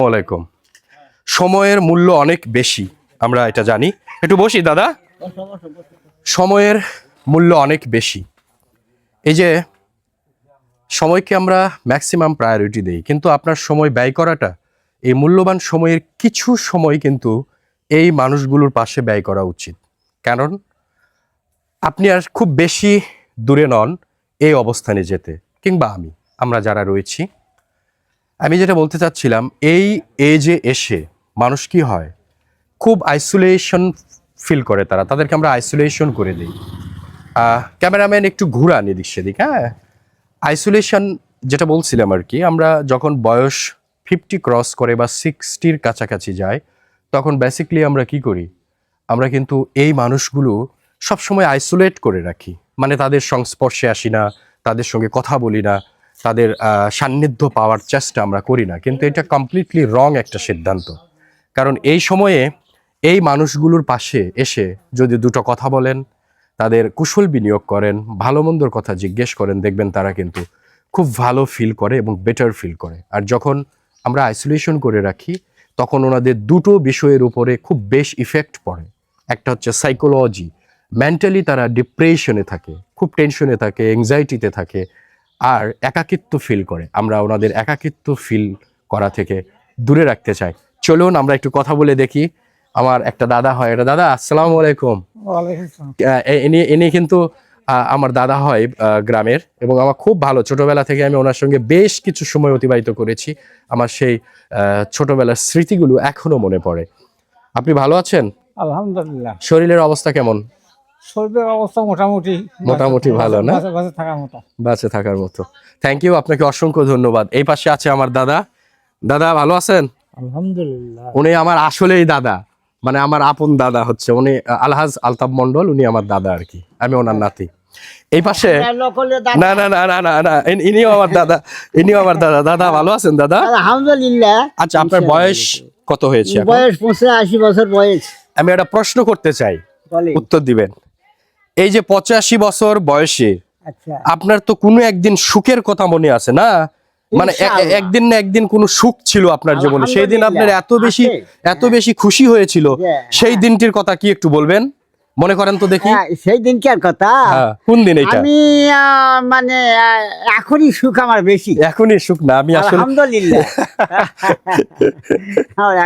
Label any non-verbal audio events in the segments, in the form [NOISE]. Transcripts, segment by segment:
ওয়ালাইকুম সময়ের মূল্য অনেক বেশি, আমরা এটা জানি। একটু বসি, দাদা। সময়ের মূল্য অনেক বেশি। এই যে, সময়কে আমরা ম্যাক্সিমাম প্রায়োরিটি দেই, কিন্তু আপনার সময় ব্যয় করাটা, এই মূল্যবান সময়ের কিছু সময় কিন্তু এই মানুষগুলোর পাশে ব্যয় করা উচিত। কারণ, আপনি আর খুব বেশি দূরে নন এই অবস্থানে যেতে, কিংবা আমি, আমরা যারা রয়েছি। আমি যেটা বলতে চাচ্ছিলাম, এই এজে এসে মানুষ কি হয়? খুব আইসোলেশন ফিল করে তারা। তাদেরকে আমরা আইসোলেশন করে দিই। ক্যামেরাম্যান একটু ঘুরান এদিক সেদিক হ্যাঁ? আইসোলেশন যেটা বলছিলাম আর কি, আমরা যখন বয়স ফিফটি ক্রস করে বা সিক্সটির কাছাকাছি যায়, তখন বেসিকলি আমরা কি করি? আমরা কিন্তু এই মানুষগুলো সবসময় আইসোলেট করে রাখি। মানে তাদের সংস্পর্শে আসি না, তাদের সঙ্গে কথা বলি না। তাদের সান্নিধ্য পাওয়ার চেষ্টা আমরা করি না। কিন্তু এটা কমপ্লিটলি রং একটা সিদ্ধান্ত। কারণ এই সময়ে এই মানুষগুলোর পাশে এসে যদি দুটো কথা বলেন, তাদের কুশল বিনিয়োগ করেন, ভালো মন্দর কথা জিজ্ঞেস করেন, দেখবেন তারা কিন্তু খুব ভালো ফিল করে এবং বেটার ফিল করে। আর যখন আমরা আইসোলেশন করে রাখি, তখন ওনাদের দুটো বিষয়ের উপরে খুব বেশ ইফেক্ট পড়ে। একটা হচ্ছে সাইকোলজি মেন্টালি তারা ডিপ্রেশনে থাকে, খুব টেনশনে থাকে এংজাইটিতে থাকে আর একাকিত্ব ফিল করে। আমরা ওনাদের একাকিত্ব ফিল করা থেকে দূরে রাখতে চাই। চলুন আমরা একটু কথা বলে দেখি। আমার একটা দাদা হয়। এটা দাদা আসসালাম আলাইকুম। ইনি ইনি কিন্তু আমার দাদা হয় গ্রামের এবং আমার খুব ভালো। ছোটবেলা থেকে আমি ওনার সঙ্গে বেশ কিছু সময় অতিবাহিত করেছি। আমার সেই ছোটবেলার স্মৃতিগুলো এখনও মনে পড়ে। আপনি ভালো আছেন? আলহামদুলিল্লাহ। শরীরের অবস্থা কেমন? শরীরের অবস্থা মোটামুটি মোটামুটি ভালো না? বাসে বাসে থাকার মতো। বাঁচে থাকার মতো। থ্যাংক ইউ আপনাকে অসংখ্য ধন্যবাদ। এই পাশে আছে আমার দাদা। দাদা ভালো আছেন? আলহামদুলিল্লাহ। উনি আমার আসলেই দাদা। মানে আমার আপন দাদা হচ্ছে। উনি আলহাজ আলতাব মন্ডল উনি আমার দাদা আর কি। আমি ওনার নাতি। এই পাশে না না না না না না। ইনিও আমার দাদা। ইনিও আমার দাদা। দাদা ভালো আছেন দাদা? আলহামদুলিল্লাহ। আচ্ছা আপনার বয়স কত হয়েছে? বয়স পঁচাশি বছর বয়স। আমি একটা প্রশ্ন করতে চাই। উত্তর দিবেন। এই যে পঁচাশি বছর বয়সে আচ্ছা। আপনার তো কোনো একদিন সুখের কথা মনে আছে না? মানে। একদিন না একদিন কোনো সুখ ছিল আপনার জীবনে। সেই দিন আপনার এত বেশি এত বেশি খুশি হয়েছিল। হ্যাঁ, সেই দিনটির কথা কি একটু বলবেন? মনে করেন তো দেখি। হ্যাঁ, সেই দিনকার কথা? হ্যাঁ, কোন দিন এটা আমি মানে এখনই সুখ আমার বেশি। এখনই সুখ না আমি আসলে আলহামদুলিল্লাহ। [LAUGHS]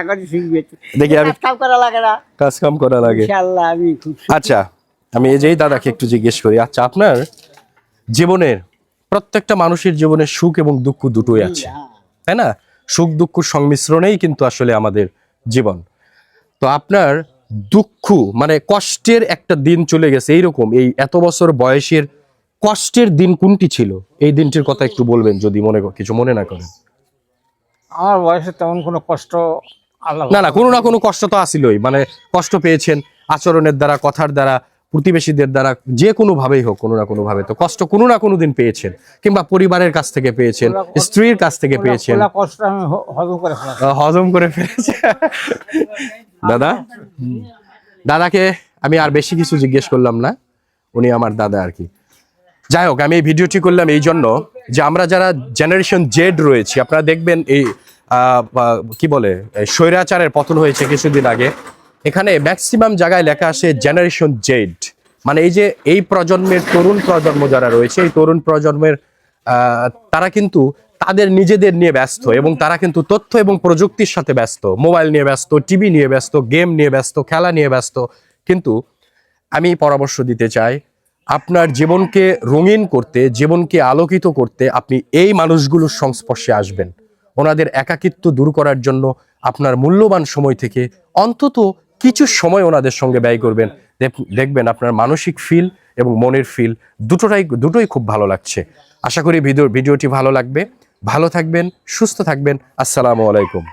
এখনই সুখ বেশি। দেখি আমি কাজ কাম করা লাগে না। কাজ কাম করা লাগে। ইনশাআল্লাহ আমি খুব আচ্ছা আমি এই যেই দাদাকে একটু জিজ্ঞেস করি আচ্ছা আপনার জীবনের প্রত্যেকটা মানুষের জীবনে সুখ এবং দুঃখ দুটোই আছে তাই না? সুখ দুঃখ সংমিশ্রণেই কিন্তু আসলে আমাদের জীবন। তো আপনার দুঃখ মানে কষ্টের একটা দিন চলে গেছে এইরকম এই এত বছর বয়সের কষ্টের দিন কোনটি ছিল? এই দিনটির কথা একটু বলবেন যদি মনে কিছু মনে না করেন। আমার বয়সে তেমন কোনো কষ্ট না না কোনো না কোনো কষ্ট তো আসিলই মানে কষ্ট পেয়েছেন আচরণের দ্বারা কথার দ্বারা প্রতিবেশীদের দ্বারা যে কোনো ভাবেই হোক কোনো না কোনো ভাবে তো কষ্ট কোনো না কোনো দিন পেয়েছেন কিংবা পরিবারের কাছ থেকে পেয়েছেন স্ত্রীর কাছ থেকে পেয়েছেন। হজম করে ফেলেছে। দাদা? দাদাকে আমি আর বেশি কিছু জিজ্ঞেস করলাম না উনি আমার দাদা আর কি। যাই হোক আমি এই ভিডিওটি করলাম এই জন্য যে আমরা যারা জেনারেশন জেড রয়েছি আপনারা দেখবেন এই আহ, কি বলে স্বৈরাচারের পতন হয়েছে কিছুদিন আগে। এখানে ম্যাক্সিমাম জায়গায় লেখা আসে জেনারেশন জেড মানে এই যে এই প্রজন্মের তরুণ প্রজন্ম যারা রয়েছে, এই তরুণ প্রজন্মের তারা কিন্তু তাদের নিজেদের নিয়ে ব্যস্ত এবং তারা কিন্তু তথ্য এবং প্রযুক্তির সাথে ব্যস্ত। মোবাইল নিয়ে ব্যস্ত, টিভি নিয়ে ব্যস্ত গেম নিয়ে ব্যস্ত, খেলা নিয়ে ব্যস্ত। কিন্তু আমি পরামর্শ দিতে চাই, আপনার জীবনকে রঙিন করতে, জীবনকে আলোকিত করতে আপনি এই মানুষগুলোর সংস্পর্শে আসবেন। ওনাদের একাকিত্ব দূর করার জন্য আপনার মূল্যবান সময় থেকে অন্তত কিছু সময় ওনাদের সঙ্গে ব্যয় করবেন। দেখ- দেখবেন আপনার মানসিক ফিল এবং মনের ফিল দুটোটাই, দুটোই খুব ভালো লাগছে। আশা করি ভিডিও, ভিডিওটি ভালো লাগবে। ভালো থাকবেন, সুস্থ থাকবেন। আসসালামু আলাইকুম।